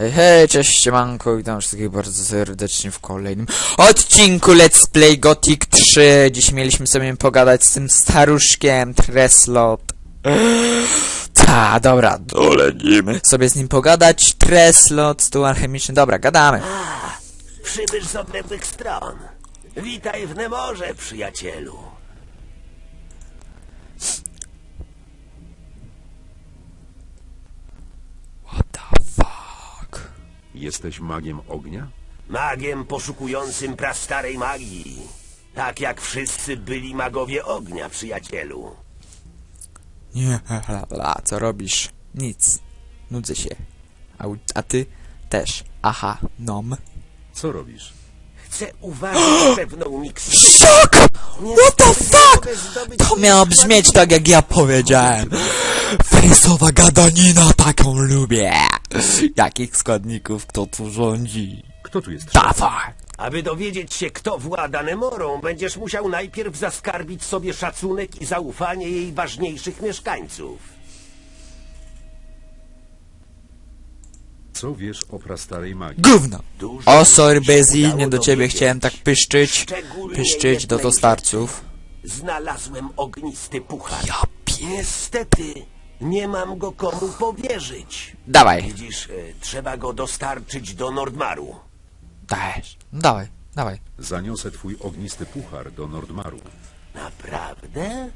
Hej, hej, cześć, siemanko, witam wszystkich bardzo serdecznie w kolejnym odcinku Let's Play Gothic 3. Dziś mieliśmy sobie pogadać z tym staruszkiem Treslot. Ta, dobra, dolecimy sobie z nim pogadać. Treslot, stół alchemiczny, dobra, gadamy. Przybysz z odległych stron. Witaj w Nemorze, przyjacielu. What the fuck? Jesteś magiem ognia? Magiem poszukującym prastarej magii. Tak jak wszyscy byli magowie ognia, przyjacielu. Nie, co robisz? Nic. Nudzę się. A, a ty też. Aha, nom. Co robisz? Chcę uważać pewną miksturę. Szok! What the fuck? To miało brzmieć tak jak ja powiedziałem. Fejsowa gadanina, taką lubię. Jakich składników kto tu rządzi? Kto tu jest? Dawaj! Aby dowiedzieć się, kto włada Nemorą, będziesz musiał najpierw zaskarbić sobie szacunek i zaufanie jej ważniejszych mieszkańców. Co wiesz o prastarej magii? Gówno! O, sorry, do ciebie chciałem tak pyszczyć. Pyszczyć do dostarców. Znalazłem ognisty puchar. Ja. Niestety, nie mam go komu powierzyć. Dawaj, Widzisz, e, trzeba go dostarczyć do Nordmaru. No Dawaj, dawaj. Zaniosę twój ognisty puchar do Nordmaru. Naprawdę?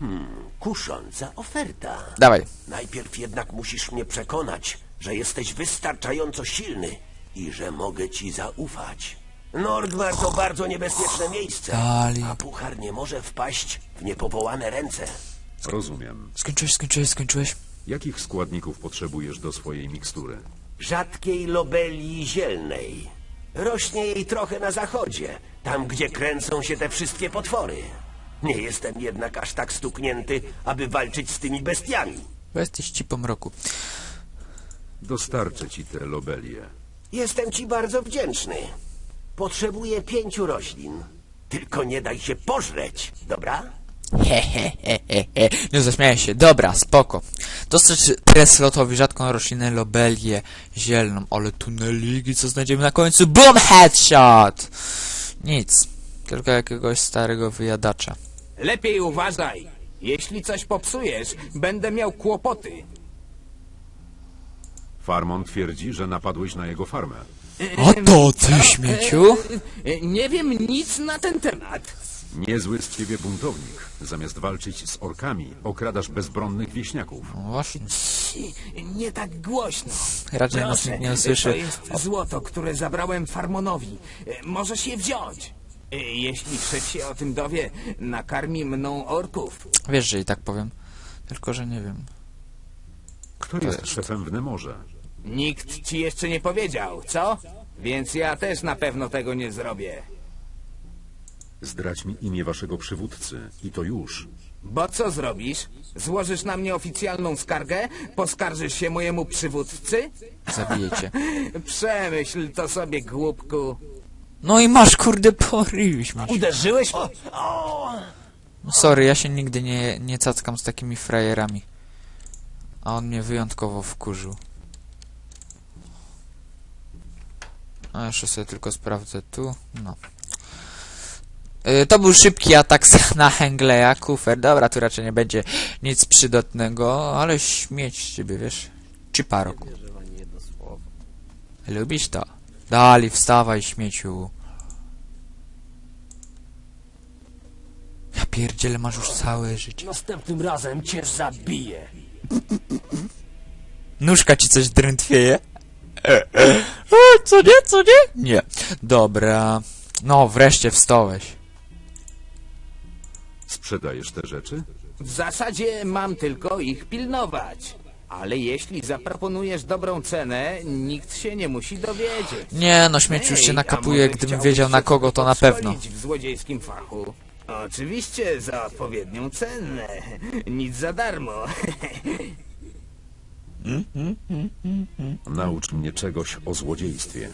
Hmm, kusząca oferta. Dawaj. Najpierw jednak musisz mnie przekonać, że jesteś wystarczająco silny i że mogę ci zaufać. Nordmar to bardzo niebezpieczne miejsce, Dali. a puchar nie może wpaść w niepowołane ręce. Rozumiem. Skończyłeś, skończyłeś, skończyłeś? Jakich składników potrzebujesz do swojej mikstury? rzadkiej lobelii zielnej. Rośnie jej trochę na zachodzie, tam gdzie kręcą się te wszystkie potwory. Nie jestem jednak aż tak stuknięty, aby walczyć z tymi bestiami. Bo jesteś ci pomroku. Dostarczę ci te lobelie. Jestem ci bardzo wdzięczny. Potrzebuję pięciu roślin. Tylko nie daj się pożreć, dobra? He, he, he, he, he. Nie zaśmiałem się. Dobra, spoko. Dostać Treslotowi rzadką roślinę lobelię zielną, ale tuneligi, co znajdziemy na końcu? BOOM HEADSHOT! Nic. Tylko jakiegoś starego wyjadacza. Lepiej uważaj. Jeśli coś popsujesz, będę miał kłopoty. Farmon twierdzi, że napadłeś na jego farmę. A to ty, śmieciu? E, Nie wiem nic na ten temat. Niezły z ciebie buntownik. Zamiast walczyć z orkami, okradasz bezbronnych wieśniaków. No właśnie. Nie tak głośno. Raczej nas nikt nie to usłyszy. jest złoto, które zabrałem Farmonowi. E, Możesz je wziąć. E, Jeśli szef się o tym dowie, nakarmi mną orków. Wiesz, że i tak powiem. Tylko, że nie wiem. Kto jest szefem w Nemorze? Nikt ci jeszcze nie powiedział, co? Więc ja też na pewno tego nie zrobię. Zdradź mi imię waszego przywódcy i to już. Bo co zrobisz? Złożysz na mnie oficjalną skargę? Poskarżysz się mojemu przywódcy? Zabiję cię. Przemyśl to sobie, głupku. No i masz, kurde, poryj, śmieciu. Uderzyłeś mnie? No Sorry, ja się nigdy nie, nie cackam z takimi frajerami. A on mnie wyjątkowo wkurzył. A jeszcze sobie tylko sprawdzę tu. No. Yy, to był szybki atak na Hengleya, kufer. Dobra, tu raczej nie będzie nic przydatnego, ale śmieć z ciebie, wiesz? Czy parok. Lubisz to? Dali, wstawaj, śmieciu. Ja pierdzielę, masz już całe życie. Następnym razem cię zabiję. Nóżka ci coś drętwieje? E, e. O, co nie, co nie? Nie. Dobra. No, wreszcie wstałeś. Sprzedajesz te rzeczy? W zasadzie mam tylko ich pilnować. Ale jeśli zaproponujesz dobrą cenę, nikt się nie musi dowiedzieć. Nie, no śmieci już Ej, się a nakapuje, może gdybym chciałbyś wiedział na się kogo, to na pewno. podszkolić w złodziejskim fachu. Oczywiście za odpowiednią cenę. Nic za darmo. Naucz mnie czegoś o złodziejstwie.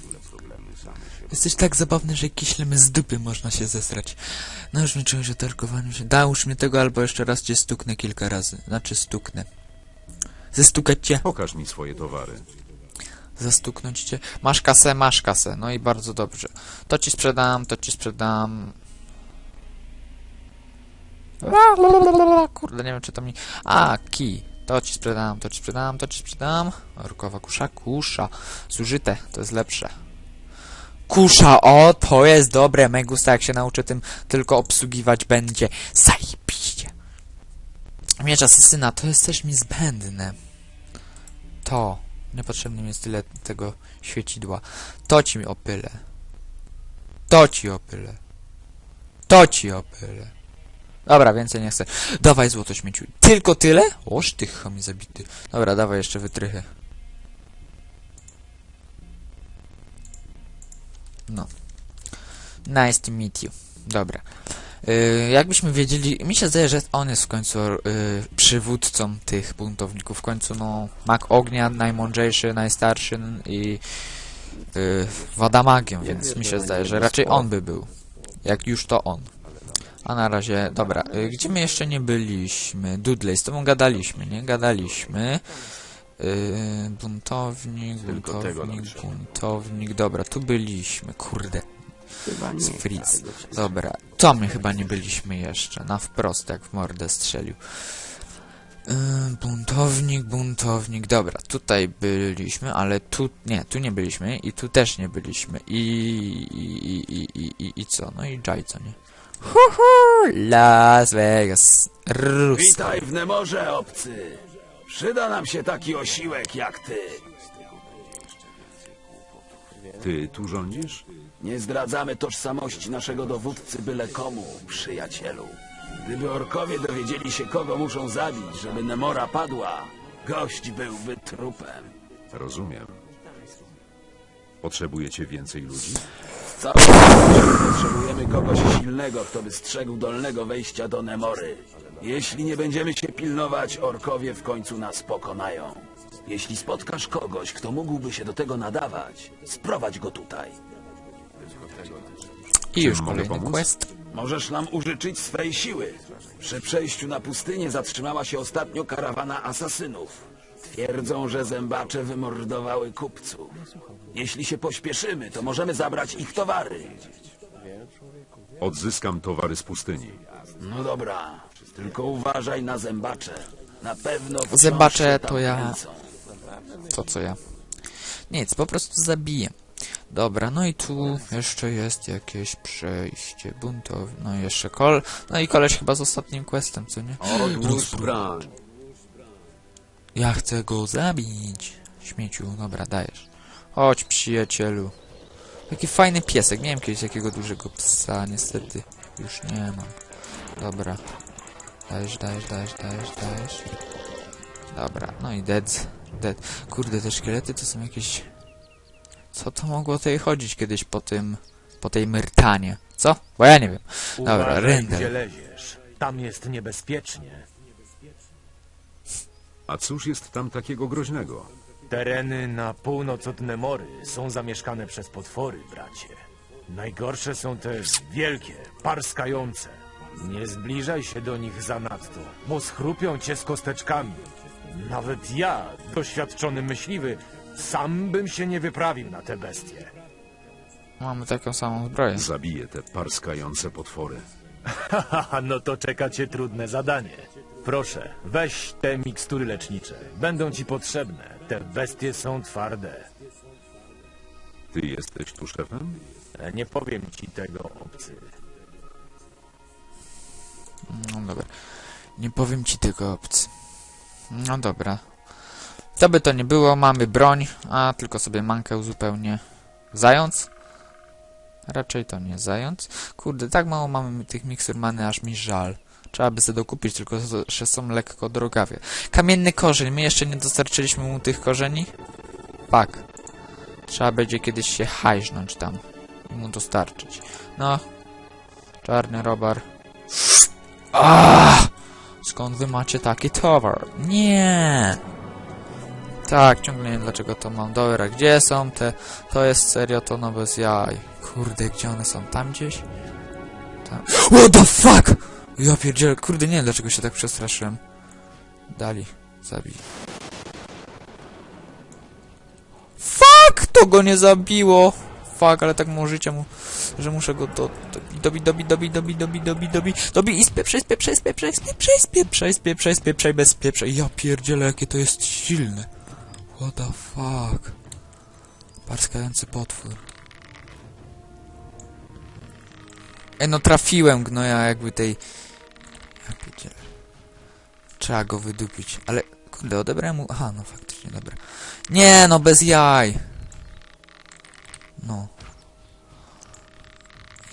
Jesteś tak zabawny, że kiślem z dupy można się zesrać. No już mi czegoś o targowaniu się. Dałóż mi tego, albo jeszcze raz cię stuknę kilka razy. Znaczy stuknę. Zestukać cię. Pokaż mi swoje towary. Zastuknąć cię. Masz kasę, masz kasę. No i bardzo dobrze. To ci sprzedam, to ci sprzedam. Kurde, nie wiem czy to mi... A, kij. To ci sprzedam, to ci sprzedam, to ci sprzedam. Orkowa kusza, kusza. Zużyte, to jest lepsze. Kusza, o, to jest dobre. Megusta, jak się nauczy tym tylko obsługiwać będzie. Zajebiście. Miecz asesyna, to jest też mi zbędne. To. Niepotrzebne mi jest tyle tego świecidła. To ci mi opylę. To ci opylę. To ci opylę. Dobra, więcej nie chcę. Dawaj złoto śmieciu. Tylko tyle? Oż ty chamie zabity. Dobra, dawaj jeszcze wytrychy. No. Nice to meet you. Dobra. Yy, jakbyśmy wiedzieli, mi się zdaje, że on jest w końcu yy, przywódcą tych buntowników. W końcu, no, mag ognia, najmądrzejszy, najstarszy i yy, wada magią, więc mi się zdaje, że raczej on by był. Jak już to on. A na razie, dobra, y, gdzie my jeszcze nie byliśmy? Dudley, z tobą gadaliśmy, nie? Gadaliśmy. Y, buntownik, Tylko buntownik, buntownik, dobra, tu byliśmy, kurde. Z Fritz. Dobra, to my chyba nie byliśmy jeszcze, na wprost, jak w mordę strzelił. Yy, buntownik, buntownik, dobra, tutaj byliśmy, ale tu, nie, tu nie byliśmy i tu też nie byliśmy i, i, i, i, i, i, i co, no i Jai, co nie? Huhu, Las Vegas, Rus. Witaj w Nemorze, obcy. Przyda nam się taki osiłek jak ty. Ty tu rządzisz? Nie zdradzamy tożsamości naszego dowódcy byle komu, przyjacielu. Gdyby orkowie dowiedzieli się, kogo muszą zabić, żeby Nemora padła, gość byłby trupem. Rozumiem. Potrzebujecie więcej ludzi? Świecie potrzebujemy kogoś silnego, kto by strzegł dolnego wejścia do Nemory. Jeśli nie będziemy się pilnować, orkowie w końcu nas pokonają. Jeśli spotkasz kogoś, kto mógłby się do tego nadawać, sprowadź go tutaj. I już kolejny pomóc? quest. Możesz nam użyczyć swej siły. Przy przejściu na pustynię zatrzymała się ostatnio karawana asasynów. Twierdzą, że zębacze wymordowały kupców. Jeśli się pośpieszymy, to możemy zabrać ich towary. Odzyskam towary z pustyni. No dobra, tylko uważaj na zębacze. Na pewno wciąż Zębacze się tam to ja. kręcą. To co ja? Nic, po prostu zabiję. Dobra, no i tu jeszcze jest jakieś przejście buntowe. No i jeszcze kol. No i koleś chyba z ostatnim questem, co nie? Odłóż broń. Ja chcę go zabić. Śmieciu, dobra, dajesz. Chodź, przyjacielu. Taki fajny piesek. Miałem kiedyś takiego dużego psa, niestety już nie mam. Dobra. Dajesz, dajesz, dajesz, dajesz, dajesz. Dobra, no i dead. Dead. Kurde, te szkielety to są jakieś... Co to mogło tutaj chodzić kiedyś po tym... Po tej myrtanie? Co? Bo ja nie wiem. Dobra, Uważaj, leziesz. Tam jest niebezpiecznie. A cóż jest tam takiego groźnego? Tereny na północ od Nemory są zamieszkane przez potwory, bracie. Najgorsze są te wielkie, parskające. Nie zbliżaj się do nich zanadto, bo schrupią cię z kosteczkami. Nawet ja, doświadczony myśliwy, sam bym się nie wyprawił na te bestie. Mamy taką samą zbroję. Zabiję te parskające potwory. Haha, no to czeka cię trudne zadanie. Proszę, weź te mikstury lecznicze. Będą ci potrzebne. Te bestie są twarde. Ty jesteś tu szefem? E, Nie powiem ci tego, obcy. No dobra. Nie powiem ci tego, obcy. No dobra. To by to nie było, mamy broń, a tylko sobie mankę uzupełnię. Zając? Raczej to nie zając. Kurde, tak mało mamy tych miksur many, aż mi żal. Trzeba by sobie dokupić, tylko że są lekko drogawie. Kamienny korzeń, my jeszcze nie dostarczyliśmy mu tych korzeni? Tak. Trzeba będzie kiedyś się hajżnąć tam i mu dostarczyć. No. Czarny robar. Ah! Skąd wy macie taki towar? Nie! Tak, ciągle nie wiem dlaczego to mam. Dobra, gdzie są te... To jest serio, to no bez jaj. Kurde, gdzie one są? Tam gdzieś? Tam... What the fuck? Ja pierdzielę, kurde, nie wiem dlaczego się tak przestraszyłem. Dali, zabij. Fuck! O, go nie zabiło! Fuck, ale tak mu życie mu, że muszę go do... Dobi, dobi, dobi, dobi, dobi, dobi, dobi, dobi i spieprzaj, spieprzaj, spieprzaj, spieprzaj, spieprzaj, spieprzaj, spieprzaj, bez spieprzaj. Ja pierdzielę, jakie to jest silne. What the fuck? Parskający potwór. Ej, no trafiłem gnoja jakby tej... Trzeba go wydupić, ale... Kurde, odebrałem mu... Aha, no faktycznie, dobra. Nie, no bez jaj. No.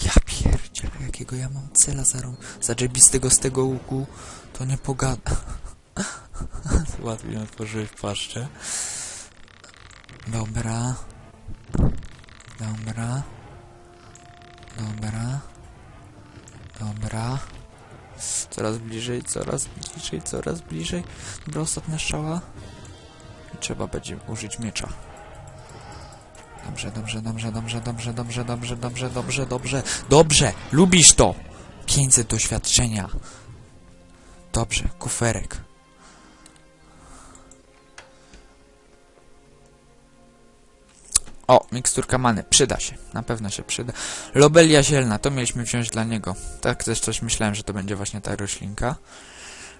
Ja pierdzielę, jakiego ja mam cela za, za z tego łuku, to nie pogada. Łatwiej otworzyłeś paszczę. Dobra. Dobra. Dobra. Dobra. Coraz bliżej, coraz bliżej, coraz bliżej. Dobra, ostatnia strzała. I trzeba będzie użyć miecza. Dobrze, dobrze, dobrze, dobrze, dobrze, dobrze, dobrze, dobrze, dobrze, dobrze, dobrze! Lubisz to! 500 doświadczenia. Dobrze, kuferek. O, miksturka many, przyda się, na pewno się przyda. Lobelia zielna, to mieliśmy wziąć dla niego. Tak też coś myślałem, że to będzie właśnie ta roślinka.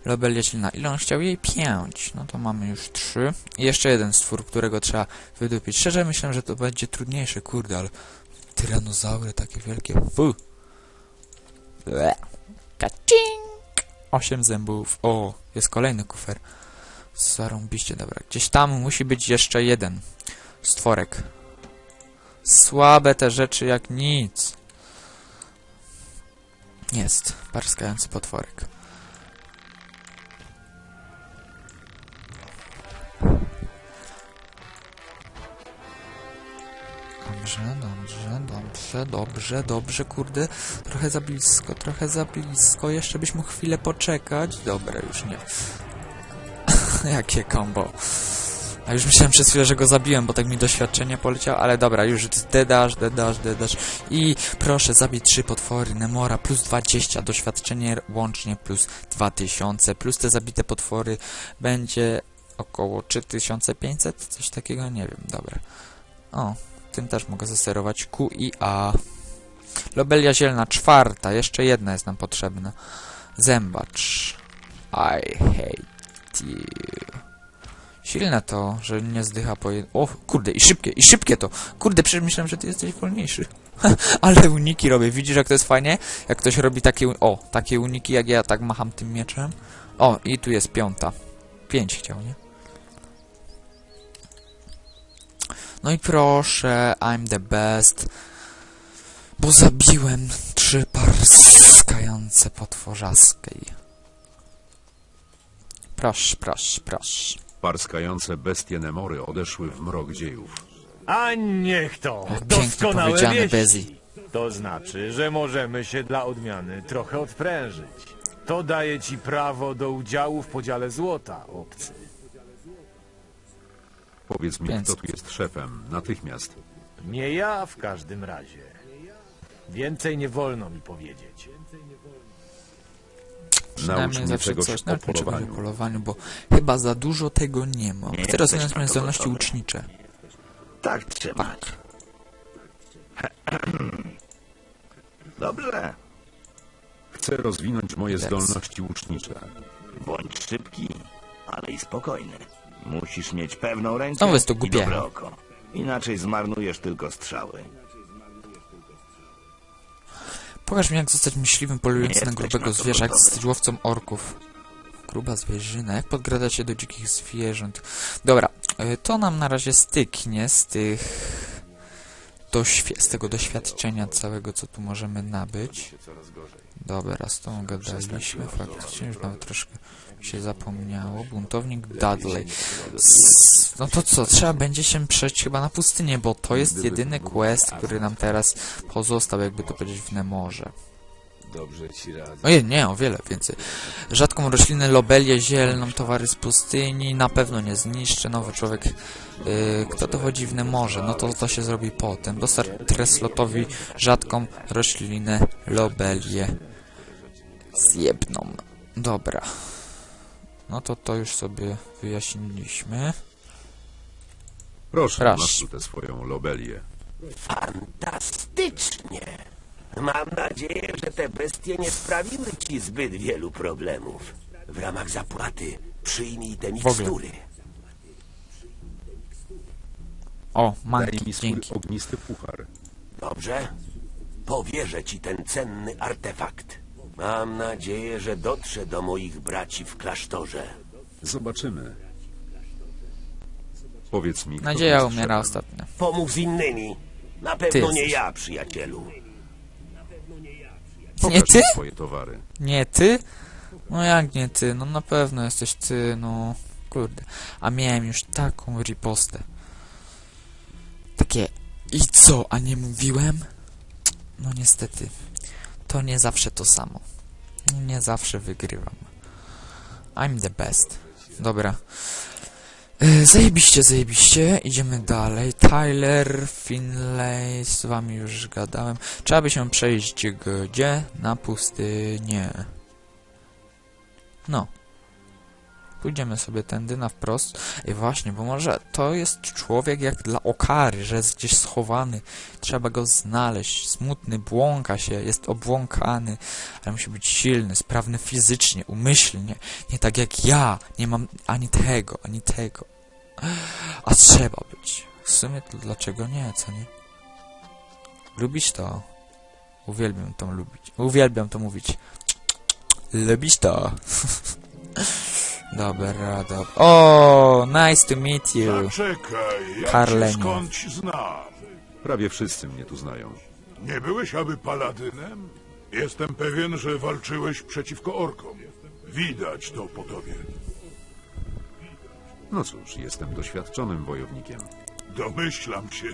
Lobelia zielna, ile on chciał jej? Pięć. No to mamy już trzy. I jeszcze jeden stwór, którego trzeba wydupić. Szczerze myślałem, że to będzie trudniejsze, kurde, ale... Tyranozaury takie wielkie, fu. Ble. Kacink! Osiem zębów. O, jest kolejny kufer. Zarąbiście, dobra. Gdzieś tam musi być jeszcze jeden stworek. Słabe te rzeczy jak nic. Jest. Parskający potworek. Dobrze, dobrze, dobrze, dobrze, dobrze, kurde. Trochę za blisko, trochę za blisko. Jeszcze byś mógł chwilę poczekać. Dobra, już nie. Jakie combo. A już myślałem przez chwilę, że go zabiłem, bo tak mi doświadczenie poleciało, ale dobra, już dedasz, dedasz, dedasz. I proszę, zabij trzy potwory, Nemora, plus 20, doświadczenie łącznie plus 2000, plus te zabite potwory będzie około 3500, coś takiego, nie wiem, dobra. O, tym też mogę zasterować Q i A. Lobelia zielna, czwarta, jeszcze jedna jest nam potrzebna. Zębacz. I hate you. Silne to, że nie zdycha po jed... O, kurde, i szybkie, i szybkie to. Kurde, przecież myślałem, że ty jesteś wolniejszy. Ale uniki robię. Widzisz, jak to jest fajnie? Jak ktoś robi takie... O, takie uniki, jak ja tak macham tym mieczem. O, i tu jest piąta. Pięć chciał, nie? No i proszę, I'm the best. Bo zabiłem trzy parskające potworzaskiej. Proszę, proszę, proszę. Parskające bestie Nemory odeszły w mrok dziejów. A niech to! Pięknie Doskonałe powiedziane, wieści! Bezi. To znaczy, że możemy się dla odmiany trochę odprężyć. To daje ci prawo do udziału w podziale złota, obcy. Powiedz mi, Więc- kto tu jest szefem, natychmiast. Nie ja w każdym razie. Więcej nie wolno mi powiedzieć. Naucz mnie zawsze czegoś coś. o Naucz mnie czegoś o polowaniu. polowaniu, bo chyba za dużo tego nie mam. Chcę rozwinąć moje zdolności łucznicze. Tak trzymać. Dobrze. Chcę rozwinąć moje Teraz. zdolności łucznicze. Bądź szybki, ale i spokojny. Musisz mieć pewną rękę Znowu jest to i głupie. dobre oko. Inaczej zmarnujesz tylko strzały. Pokaż mi, jak zostać myśliwym polującym na grubego zwierza, jak gotowy. stać łowcą orków. Gruba zwierzyna. Jak podgradać się do dzikich zwierząt? Dobra, y, to nam na razie styknie z tych... Z tego doświadczenia całego, co tu możemy nabyć. Dobra, z tą gadaliśmy, faktycznie już nawet troszkę się zapomniało. Buntownik Dudley. No to co, trzeba będzie się przejść chyba na pustynię, bo to jest jedyny quest, który nam teraz pozostał, jakby to powiedzieć, w Nemorze. Dobrze ci radzę. Ojej, nie, o wiele więcej. Rzadką roślinę lobelię zielną, towary z pustyni, na pewno nie zniszczy, nowy człowiek. Yy, kto to chodzi w Nemorze? No to to się zrobi potem. Dostarcz Treslotowi rzadką roślinę lobelię zjebną. Dobra. No to to już sobie wyjaśniliśmy. Proszę, Proszę. masz tu tę swoją lobelię. Fantastycznie! Mam nadzieję, że te bestie nie sprawiły ci zbyt wielu problemów. W ramach zapłaty przyjmij te mikstury. O, Daj manki, mi swój dzięki. ognisty puchar. Dobrze? Powierzę ci ten cenny artefakt. Mam nadzieję, że dotrze do moich braci w klasztorze. Zobaczymy. Powiedz mi, kto Nadzieja jest umiera szefem? ostatnio. Pomów z innymi. Na pewno nie jesteś. ja, przyjacielu. Nie ty? swoje towary. Nie ty? No jak nie ty? No na pewno jesteś ty, no kurde. A miałem już taką ripostę. Takie i co, a nie mówiłem? No niestety. To nie zawsze to samo. Nie zawsze wygrywam. I'm the best. Dobra. E, Zajebiście, zajebiście. Idziemy dalej. Tyler, Finlay, z wami już gadałem. Trzeba by się przejść gdzie? Na pustynię. No. Pójdziemy sobie tędy na wprost. I właśnie, bo może to jest człowiek jak dla okary, że jest gdzieś schowany. Trzeba go znaleźć. Smutny, błąka się, jest obłąkany, ale musi być silny, sprawny fizycznie, umyślnie. Nie tak jak ja. Nie mam ani tego, ani tego. A trzeba być. W sumie to dlaczego nie, co nie? Lubisz to? Uwielbiam to lubić. Uwielbiam to mówić. Lubisz to? Dobra, dobra. O, nice to meet you. Zaczekaj, ja cię skądś znam. Prawie wszyscy mnie tu znają. Nie byłeś aby paladynem? Jestem pewien, że walczyłeś przeciwko orkom. Widać to po tobie. No cóż, jestem doświadczonym wojownikiem. Domyślam się.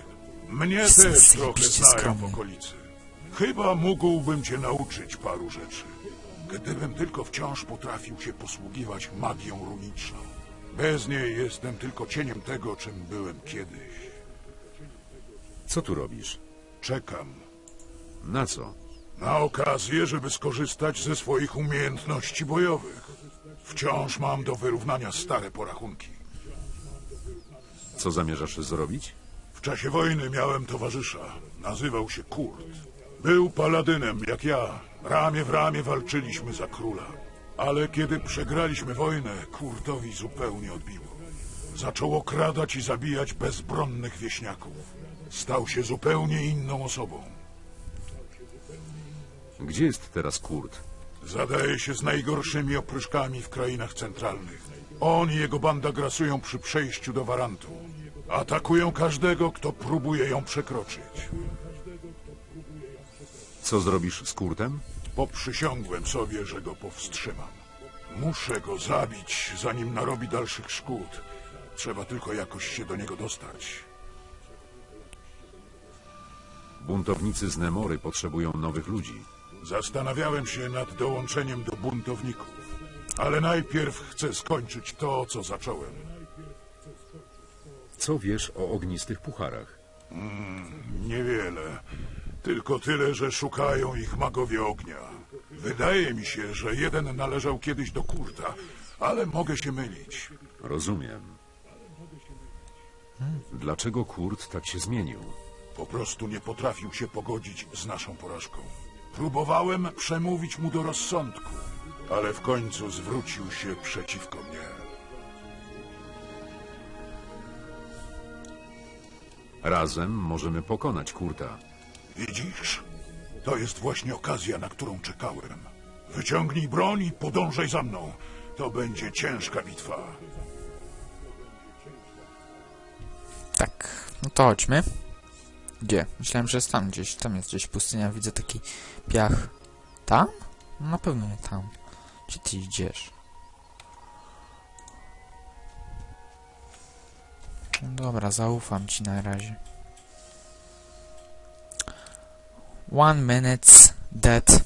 Mnie Jestem też trochę zajebiście znają w skromny. okolicy. Chyba mógłbym cię nauczyć paru rzeczy. Gdybym tylko wciąż potrafił się posługiwać magią runiczną. Bez niej jestem tylko cieniem tego, czym byłem kiedyś. Co tu robisz? Czekam Na co? Na okazję, żeby skorzystać ze swoich umiejętności bojowych. Wciąż mam do wyrównania stare porachunki. Co zamierzasz zrobić? W czasie wojny miałem towarzysza. Nazywał się Kurt. Był paladynem, jak ja. Ramię w ramię walczyliśmy za króla. Ale kiedy przegraliśmy wojnę, Kurtowi zupełnie odbiło. Zaczął okradać i zabijać bezbronnych wieśniaków. Stał się zupełnie inną osobą. Gdzie jest teraz Kurt? Zadaje się z najgorszymi opryszkami w krainach centralnych. On i jego banda grasują przy przejściu do Warantu. Atakują każdego, kto próbuje ją przekroczyć. Co zrobisz z Kurtem? Poprzysiągłem sobie, że go powstrzymam. Muszę go zabić, zanim narobi dalszych szkód. Trzeba tylko jakoś się do niego dostać. Buntownicy z Nemory potrzebują nowych ludzi. Zastanawiałem się nad dołączeniem do buntowników. Ale najpierw chcę skończyć to, co zacząłem. Co wiesz o ognistych pucharach? Niewiele. Tylko tyle, że szukają ich magowie ognia. Wydaje mi się, że jeden należał kiedyś do Kurta, ale mogę się mylić. Rozumiem. Dlaczego Kurt tak się zmienił? Po prostu nie potrafił się pogodzić z naszą porażką. Próbowałem przemówić mu do rozsądku, ale w końcu zwrócił się przeciwko mnie. Razem możemy pokonać Kurta. Widzisz? To jest właśnie okazja, na którą czekałem. Wyciągnij broń i podążaj za mną. To będzie ciężka bitwa. Tak, no to chodźmy. Gdzie? Myślałem, że jest tam gdzieś. Tam jest gdzieś pustynia. Widzę taki piach. Tam? No na pewno nie tam. Gdzie ty idziesz? No dobra, zaufam ci na razie. One minute dead.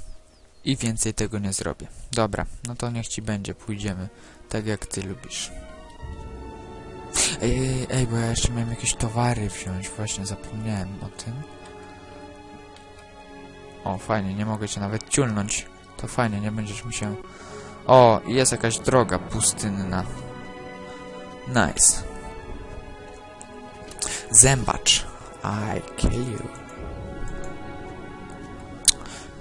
I więcej tego nie zrobię. Dobra, no to niech ci będzie. Pójdziemy. Tak jak ty lubisz. Ej, ej, ej, bo ja jeszcze miałem jakieś towary wziąć, właśnie zapomniałem o tym. O, fajnie, nie mogę cię nawet ciulnąć. To fajnie, nie będziesz mi się... O, jest jakaś droga pustynna. Nice. Zębacz. I kill you.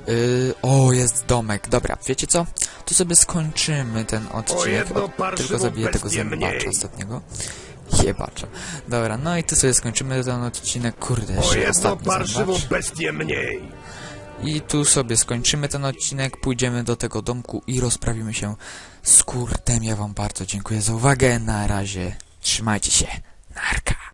Yy, o, jest domek. Dobra, wiecie co? Tu sobie skończymy ten odcinek. tylko zabiję tego zębacza ostatniego. Jebacza. Dobra, no i tu sobie skończymy ten odcinek. Kurde, O jeszcze ostatni zębacz. bestię mniej. I tu sobie skończymy ten odcinek, pójdziemy do tego domku i rozprawimy się z kurtem. Ja wam bardzo dziękuję za uwagę. Na razie. Trzymajcie się. Narka.